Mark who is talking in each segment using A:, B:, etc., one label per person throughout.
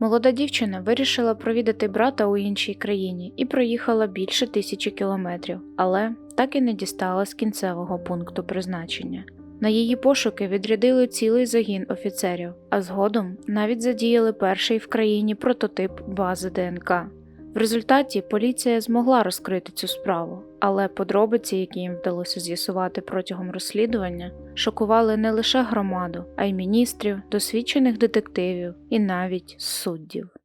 A: Молода дівчина вирішила провідати брата у іншій країні і проїхала більше тисячі кілометрів, але так і не дісталась кінцевого пункту призначення. На її пошуки відрядили цілий загін офіцерів, а згодом навіть задіяли перший в країні прототип бази ДНК. В результаті поліція змогла розкрити цю справу, але подробиці, які їм вдалося з'ясувати протягом розслідування, шокували не лише громаду, а й міністрів, досвідчених детективів і навіть суддів.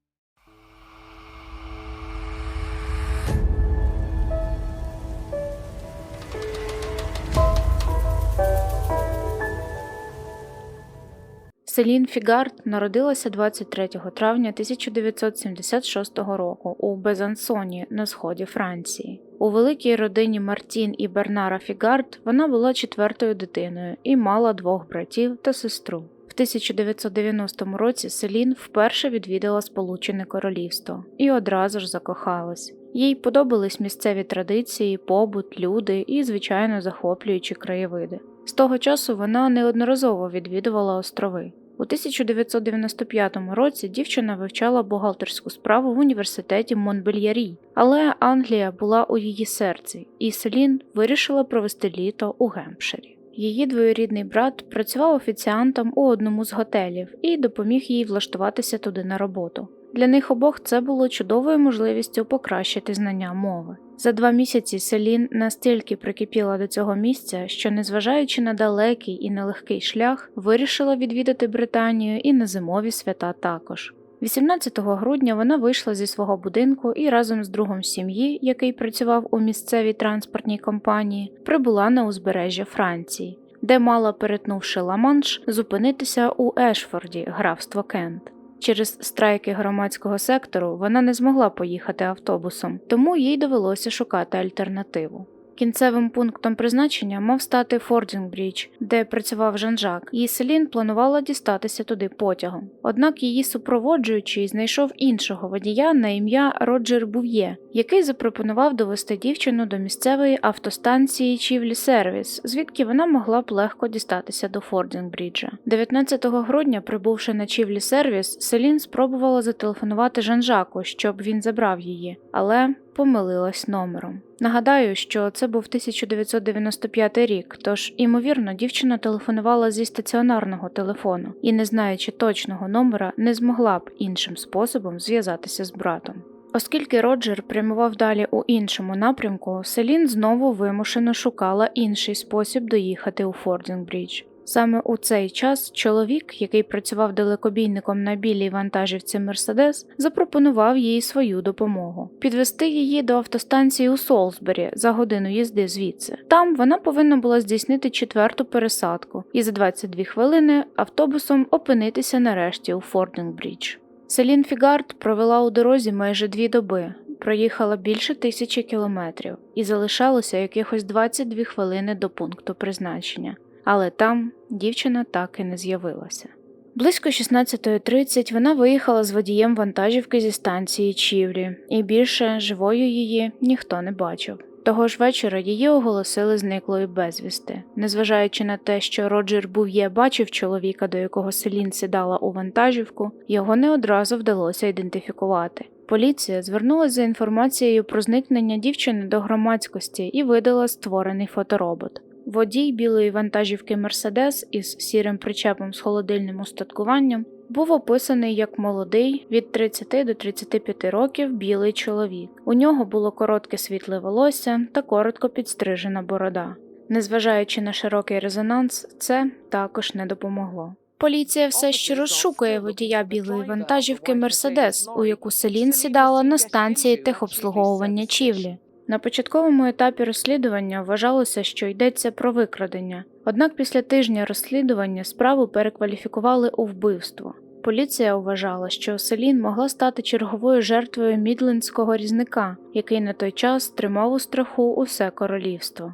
A: Селін Фігард народилася 23 травня 1976 року у Безансоні на сході Франції. У великій родині Мартін і Бернара Фігард вона була четвертою дитиною і мала двох братів та сестру. В 1990 році Селін вперше відвідала Сполучене Королівство і одразу ж закохалась. Їй подобались місцеві традиції, побут, люди і, звичайно, захоплюючі краєвиди. З того часу вона неодноразово відвідувала острови. У 1995 році дівчина вивчала бухгалтерську справу в університеті Монбельярі, але Англія була у її серці, і Селін вирішила провести літо у Гемпширі. Її двоюрідний брат працював офіціантом у одному з готелів і допоміг їй влаштуватися туди на роботу. Для них обох це було чудовою можливістю покращити знання мови. За два місяці Селін настільки прикипіла до цього місця, що, незважаючи на далекий і нелегкий шлях, вирішила відвідати Британію і на зимові свята також. 18 грудня вона вийшла зі свого будинку і разом з другом сім'ї, який працював у місцевій транспортній компанії, прибула на узбережжя Франції, де мала, перетнувши Ла-Манш, зупинитися у Ешфорді, графство Кент. Через страйки громадського сектору вона не змогла поїхати автобусом, тому їй довелося шукати альтернативу. Кінцевим пунктом призначення мав стати Фордінgbрідж, де працював Жан-Жак, і Селін планувала дістатися туди потягом. Однак її супроводжуючий знайшов іншого водія на ім'я Роджер Був'є, який запропонував довести дівчину до місцевої автостанції Чівлі Сервіс, звідки вона могла б легко дістатися до Фордінgbріджа. 19 грудня, прибувши на Чівлі Сервіс, Селін спробувала зателефонувати Жан-Жаку, щоб він забрав її, але помилилась номером. Нагадаю, що це був 1995 рік, тож, імовірно, дівчина телефонувала зі стаціонарного телефону і, не знаючи точного номера, не змогла б іншим способом зв'язатися з братом. Оскільки Роджер прямував далі у іншому напрямку, Селін знову вимушено шукала інший спосіб доїхати у Фордінgbрідж. Саме у цей час чоловік, який працював далекобійником на білій вантажівці Мерседес, запропонував їй свою допомогу підвести її до автостанції у Солсбері за годину їзди звідси. Там вона повинна була здійснити четверту пересадку і за 22 хвилини автобусом опинитися нарешті у Фордінgbрідж. Селін Фігард провела у дорозі майже дві доби. Проїхала більше тисячі кілометрів і залишалося якихось 22 хвилини до пункту призначення але там дівчина так і не з'явилася. Близько 16.30 вона виїхала з водієм вантажівки зі станції Чівлі, і більше живою її ніхто не бачив. Того ж вечора її оголосили зниклою безвісти. Незважаючи на те, що Роджер Був'є бачив чоловіка, до якого Селін сідала у вантажівку, його не одразу вдалося ідентифікувати. Поліція звернулася за інформацією про зникнення дівчини до громадськості і видала створений фоторобот. Водій білої вантажівки Мерседес із сірим причепом з холодильним устаткуванням був описаний як молодий від 30 до 35 років білий чоловік. У нього було коротке світле волосся та коротко підстрижена борода. Незважаючи на широкий резонанс, це також не допомогло. Поліція все ще розшукує водія білої вантажівки Мерседес, у яку Селін сідала на станції техобслуговування Чівлі. На початковому етапі розслідування вважалося, що йдеться про викрадення, однак після тижня розслідування справу перекваліфікували у вбивство. Поліція вважала, що Селін могла стати черговою жертвою мідлендського різника, який на той час тримав у страху усе королівство.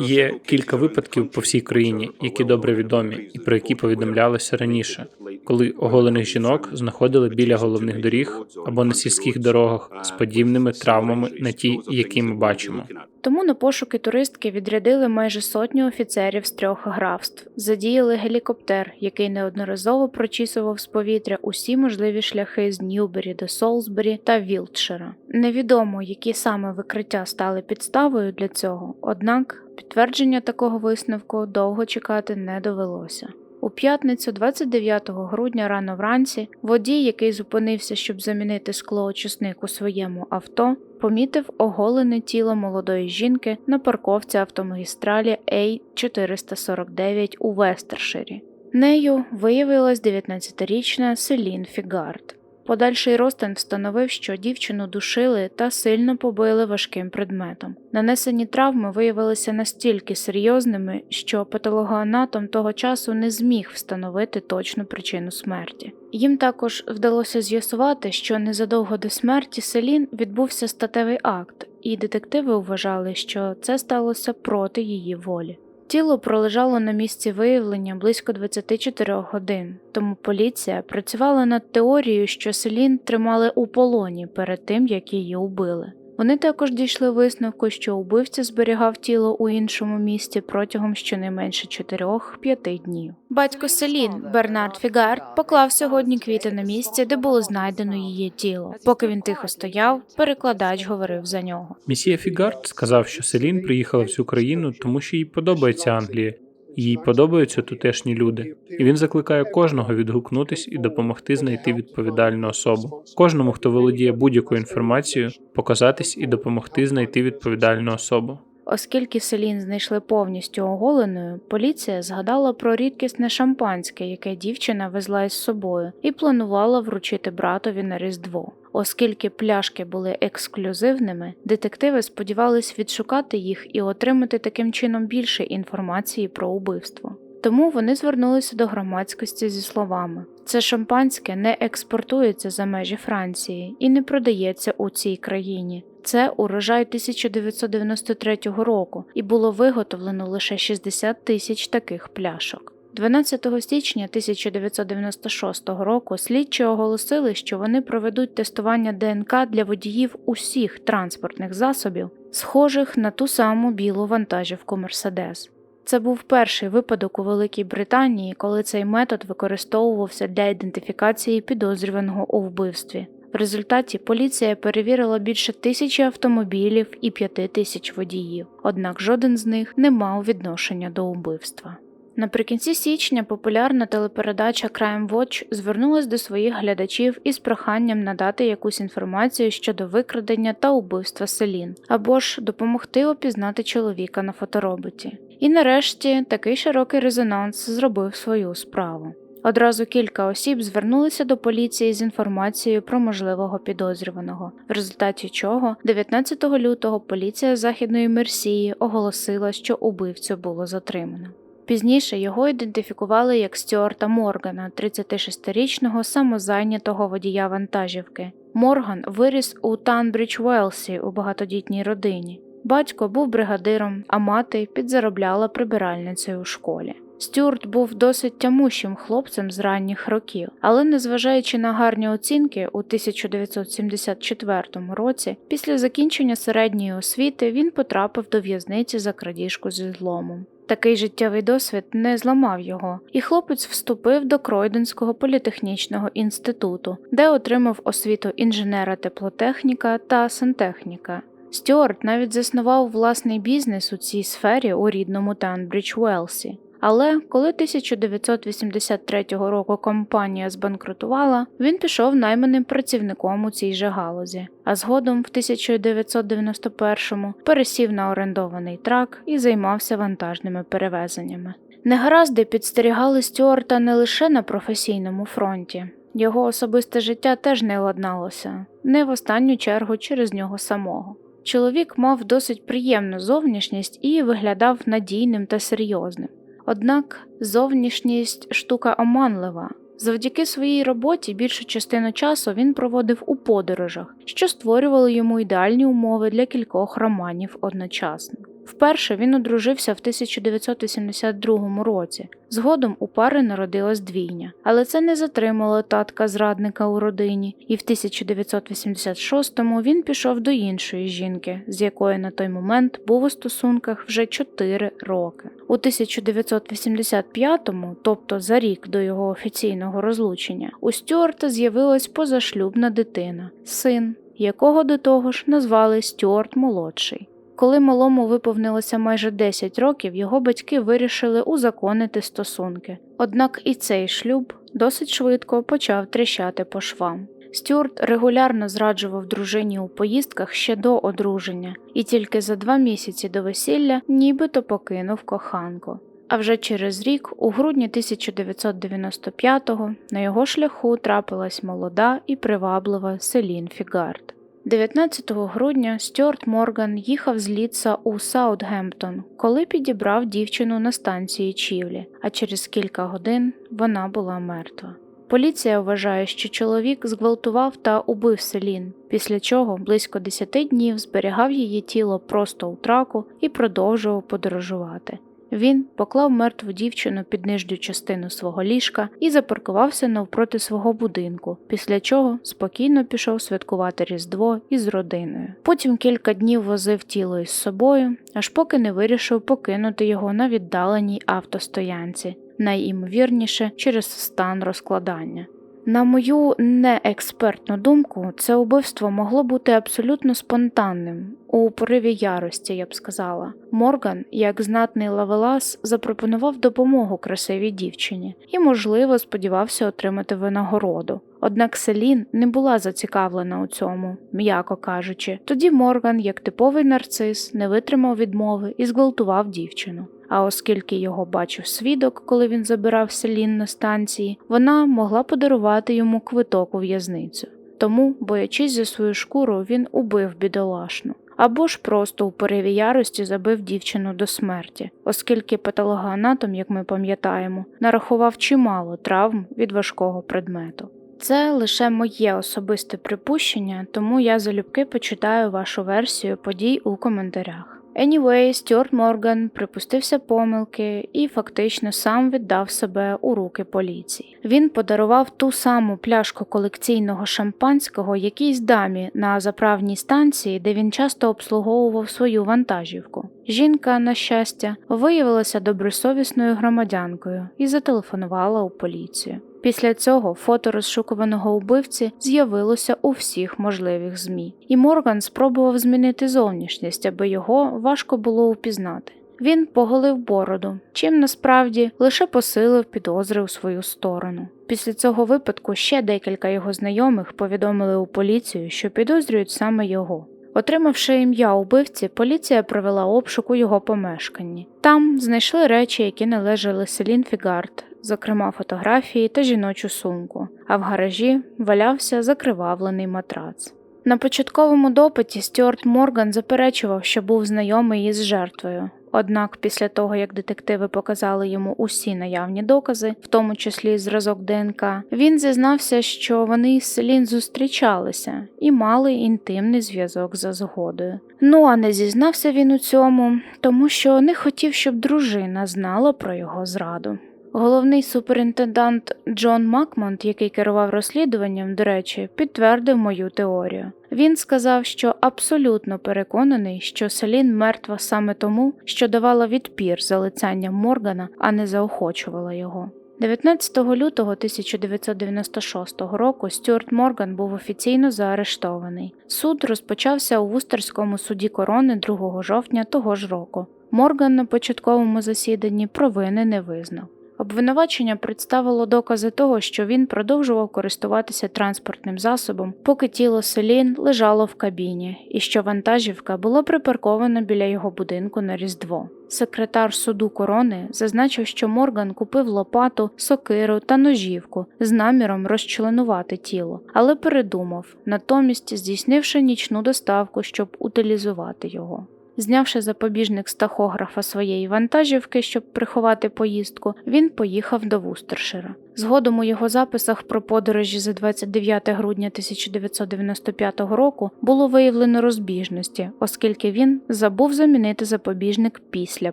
B: Є кілька випадків по всій країні, які добре відомі, і про які повідомлялося раніше, коли оголених жінок знаходили біля головних доріг або на сільських дорогах з подібними травмами на ті, які ми бачимо.
A: Тому на пошуки туристки відрядили майже сотню офіцерів з трьох графств, задіяли гелікоптер, який неодноразово прочісував з повітря усі можливі шляхи з Ньюбері до Солсбері та Вілтшира. Невідомо, які саме викриття стали підставою для цього, однак підтвердження такого висновку довго чекати не довелося. У п'ятницю, 29 грудня рано вранці, водій, який зупинився, щоб замінити склоочисник у своєму авто, помітив оголене тіло молодої жінки на парковці автомагістралі А449 у Вестерширі. Нею виявилась 19-річна Селін Фігард. Подальший розтин встановив, що дівчину душили та сильно побили важким предметом. Нанесені травми виявилися настільки серйозними, що патологоанатом того часу не зміг встановити точну причину смерті. Їм також вдалося з'ясувати, що незадовго до смерті Селін відбувся статевий акт, і детективи вважали, що це сталося проти її волі. Тіло пролежало на місці виявлення близько 24 годин, тому поліція працювала над теорією, що Селін тримали у полоні перед тим, як її убили. Вони також дійшли висновку, що убивця зберігав тіло у іншому місті протягом щонайменше 4-5 днів. Батько Селін Бернард Фігард поклав сьогодні квіти на місці, де було знайдено її тіло. Поки він тихо стояв, перекладач говорив за нього.
B: Місія Фігард сказав, що Селін приїхала в цю країну, тому що їй подобається Англія. Їй подобаються тутешні люди, і він закликає кожного відгукнутись і допомогти знайти відповідальну особу. Кожному, хто володіє будь-якою інформацією, показатись і допомогти знайти відповідальну особу.
A: Оскільки Селін знайшли повністю оголеною, поліція згадала про рідкісне шампанське, яке дівчина везла із собою, і планувала вручити братові на Різдво. Оскільки пляшки були ексклюзивними, детективи сподівались відшукати їх і отримати таким чином більше інформації про убивство. Тому вони звернулися до громадськості зі словами: це шампанське не експортується за межі Франції і не продається у цій країні. Це урожай 1993 року і було виготовлено лише 60 тисяч таких пляшок. 12 січня 1996 року слідчі оголосили, що вони проведуть тестування ДНК для водіїв усіх транспортних засобів, схожих на ту саму білу вантажівку Мерседес. Це був перший випадок у Великій Британії, коли цей метод використовувався для ідентифікації підозрюваного у вбивстві. В результаті поліція перевірила більше тисячі автомобілів і п'яти тисяч водіїв, однак жоден з них не мав відношення до убивства. Наприкінці січня популярна телепередача Crime Watch звернулась до своїх глядачів із проханням надати якусь інформацію щодо викрадення та убивства Селін, або ж допомогти опізнати чоловіка на фотороботі. І нарешті такий широкий резонанс зробив свою справу. Одразу кілька осіб звернулися до поліції з інформацією про можливого підозрюваного, в результаті чого 19 лютого поліція Західної Мерсії оголосила, що убивцю було затримано. Пізніше його ідентифікували як Стюарта Моргана, 36-річного самозайнятого водія вантажівки. Морган виріс у Танбридж Уелсі у багатодітній родині. Батько був бригадиром, а мати підзаробляла прибиральницею у школі. Стюарт був досить тямущим хлопцем з ранніх років, але незважаючи на гарні оцінки у 1974 році, після закінчення середньої освіти він потрапив до в'язниці за крадіжку зі зломом. Такий життєвий досвід не зламав його, і хлопець вступив до Кройденського політехнічного інституту, де отримав освіту інженера теплотехніка та сантехніка. Стюарт навіть заснував власний бізнес у цій сфері у рідному Танбридж Уелсі. Але коли 1983 року компанія збанкрутувала, він пішов найманим працівником у цій же галузі, а згодом в 1991-му пересів на орендований трак і займався вантажними перевезеннями. Негаразди підстерігали Стюарта не лише на професійному фронті. Його особисте життя теж не ладналося, не в останню чергу через нього самого. Чоловік мав досить приємну зовнішність і виглядав надійним та серйозним. Однак зовнішність штука оманлива. Завдяки своїй роботі більшу частину часу він проводив у подорожах, що створювали йому ідеальні умови для кількох романів одночасно. Вперше він одружився в 1982 році. Згодом у пари народилось двійня, але це не затримало татка зрадника у родині, і в 1986-му він пішов до іншої жінки, з якою на той момент був у стосунках вже 4 роки. У 1985-му, тобто за рік до його офіційного розлучення, у Стюарта з'явилась позашлюбна дитина, син, якого до того ж назвали Стюарт молодший. Коли малому виповнилося майже 10 років, його батьки вирішили узаконити стосунки. Однак і цей шлюб досить швидко почав тріщати по швам. Стюарт регулярно зраджував дружині у поїздках ще до одруження, і тільки за два місяці до весілля нібито покинув коханку. А вже через рік, у грудні 1995-го, на його шляху трапилась молода і приваблива Селін Фігард. 19 грудня Стюарт Морган їхав з Ліца у Саутгемптон, коли підібрав дівчину на станції Чівлі, а через кілька годин вона була мертва. Поліція вважає, що чоловік зґвалтував та убив Селін, після чого близько 10 днів зберігав її тіло просто у траку і продовжував подорожувати. Він поклав мертву дівчину під нижню частину свого ліжка і запаркувався навпроти свого будинку, після чого спокійно пішов святкувати Різдво із родиною. Потім кілька днів возив тіло із собою, аж поки не вирішив покинути його на віддаленій автостоянці, найімовірніше через стан розкладання. На мою неекспертну думку, це убивство могло бути абсолютно спонтанним, у пориві ярості, я б сказала. Морган, як знатний лавелас, запропонував допомогу красивій дівчині і, можливо, сподівався отримати винагороду. Однак Селін не була зацікавлена у цьому, м'яко кажучи. Тоді Морган, як типовий нарцис, не витримав відмови і зґвалтував дівчину. А оскільки його бачив свідок, коли він забирав Селін на станції, вона могла подарувати йому квиток у в'язницю. Тому, боячись за свою шкуру, він убив бідолашну. Або ж просто у пориві ярості забив дівчину до смерті, оскільки патологоанатом, як ми пам'ятаємо, нарахував чимало травм від важкого предмету. Це лише моє особисте припущення, тому я залюбки почитаю вашу версію подій у коментарях. Anyway, Стюарт Морган припустився помилки і фактично сам віддав себе у руки поліції. Він подарував ту саму пляшку колекційного шампанського якійсь дамі на заправній станції, де він часто обслуговував свою вантажівку. Жінка, на щастя, виявилася добросовісною громадянкою і зателефонувала у поліцію. Після цього фото розшукуваного убивці з'явилося у всіх можливих ЗМІ, і Морган спробував змінити зовнішність, аби його важко було упізнати. Він поголив бороду, чим насправді лише посилив підозри у свою сторону. Після цього випадку ще декілька його знайомих повідомили у поліцію, що підозрюють саме його. Отримавши ім'я убивці, поліція провела обшук у його помешканні. Там знайшли речі, які належали Селін Фігард, зокрема фотографії та жіночу сумку, а в гаражі валявся закривавлений матрац. На початковому допиті Стюарт Морган заперечував, що був знайомий із жертвою. Однак після того, як детективи показали йому усі наявні докази, в тому числі зразок ДНК, він зізнався, що вони із Селін зустрічалися і мали інтимний зв'язок за згодою. Ну а не зізнався він у цьому, тому що не хотів, щоб дружина знала про його зраду. Головний суперінтендант Джон Макмонт, який керував розслідуванням, до речі, підтвердив мою теорію. Він сказав, що абсолютно переконаний, що Селін мертва саме тому, що давала відпір залицянням Моргана, а не заохочувала його. 19 лютого 1996 року Стюарт Морган був офіційно заарештований. Суд розпочався у Вустерському суді корони 2 жовтня того ж року. Морган на початковому засіданні провини не визнав. Обвинувачення представило докази того, що він продовжував користуватися транспортним засобом, поки тіло Селін лежало в кабіні, і що вантажівка була припаркована біля його будинку на Різдво. Секретар суду корони зазначив, що Морган купив лопату, сокиру та ножівку з наміром розчленувати тіло, але передумав, натомість здійснивши нічну доставку, щоб утилізувати його. Знявши запобіжник з тахографа своєї вантажівки, щоб приховати поїздку, він поїхав до Вустершира. Згодом у його записах про подорожі за 29 грудня 1995 року було виявлено розбіжності, оскільки він забув замінити запобіжник після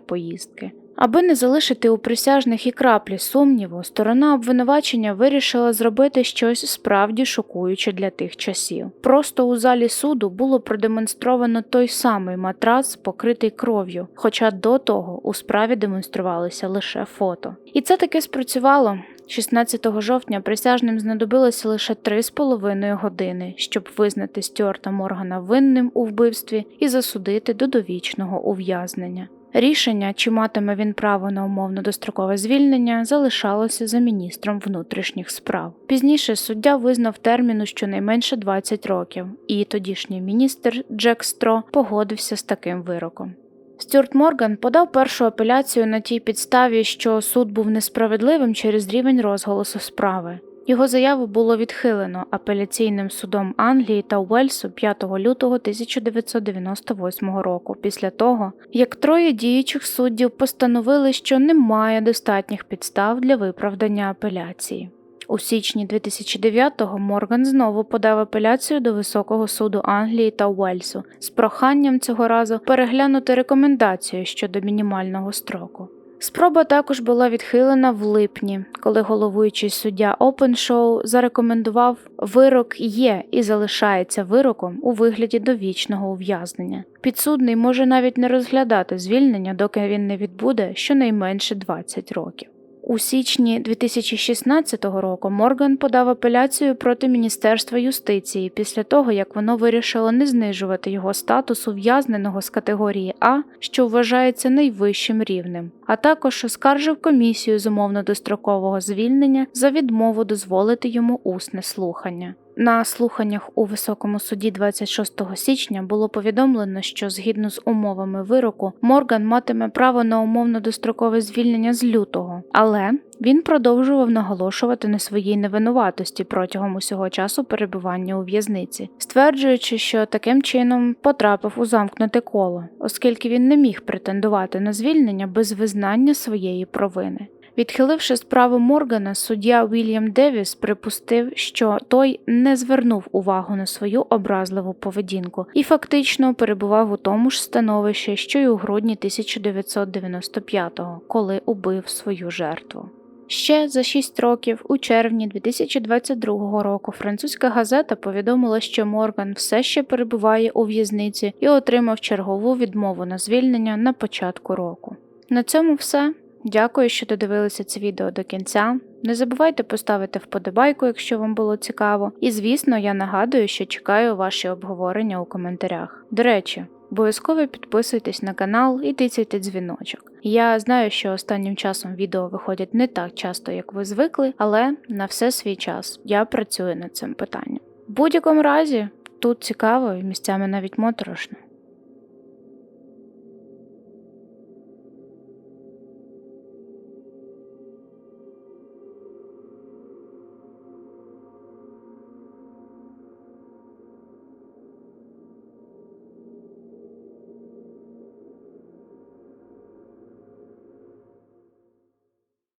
A: поїздки. Аби не залишити у присяжних і краплі сумніву, сторона обвинувачення вирішила зробити щось справді шокуюче для тих часів. Просто у залі суду було продемонстровано той самий матрац, покритий кров'ю, хоча до того у справі демонструвалися лише фото. І це таки спрацювало. 16 жовтня присяжним знадобилося лише 3,5 години, щоб визнати Стюарта Моргана винним у вбивстві і засудити до довічного ув'язнення. Рішення, чи матиме він право на умовно дострокове звільнення, залишалося за міністром внутрішніх справ. Пізніше суддя визнав терміну щонайменше 20 років, і тодішній міністр Джек Стро погодився з таким вироком. Стюарт Морган подав першу апеляцію на тій підставі, що суд був несправедливим через рівень розголосу справи. Його заяву було відхилено апеляційним судом Англії та Уельсу 5 лютого 1998 року, після того, як троє діючих суддів постановили, що немає достатніх підстав для виправдання апеляції. У січні 2009-го Морган знову подав апеляцію до Високого суду Англії та Уельсу з проханням цього разу переглянути рекомендацію щодо мінімального строку. Спроба також була відхилена в липні, коли головуючий суддя Опеншоу зарекомендував вирок є і залишається вироком у вигляді довічного ув'язнення. Підсудний може навіть не розглядати звільнення, доки він не відбуде щонайменше 20 років. У січні 2016 року Морган подав апеляцію проти Міністерства юстиції після того, як воно вирішило не знижувати його статус ув'язненого з категорії А, що вважається найвищим рівнем, а також оскаржив комісію з умовно дострокового звільнення за відмову дозволити йому усне слухання. На слуханнях у високому суді 26 січня було повідомлено, що згідно з умовами вироку Морган матиме право на умовно дострокове звільнення з лютого, але він продовжував наголошувати на своїй невинуватості протягом усього часу перебування у в'язниці, стверджуючи, що таким чином потрапив у замкнуте коло, оскільки він не міг претендувати на звільнення без визнання своєї провини. Відхиливши справу Моргана, суддя Вільям Девіс припустив, що той не звернув увагу на свою образливу поведінку і фактично перебував у тому ж становищі, що й у грудні 1995-го, коли убив свою жертву. Ще за шість років, у червні 2022 року, французька газета повідомила, що Морган все ще перебуває у в'язниці і отримав чергову відмову на звільнення на початку року. На цьому все. Дякую, що додивилися це відео до кінця. Не забувайте поставити вподобайку, якщо вам було цікаво. І звісно, я нагадую, що чекаю ваші обговорення у коментарях. До речі, обов'язково підписуйтесь на канал і тицяйте дзвіночок. Я знаю, що останнім часом відео виходять не так часто, як ви звикли, але на все свій час я працюю над цим питанням. В будь-якому разі тут цікаво і місцями навіть моторошно.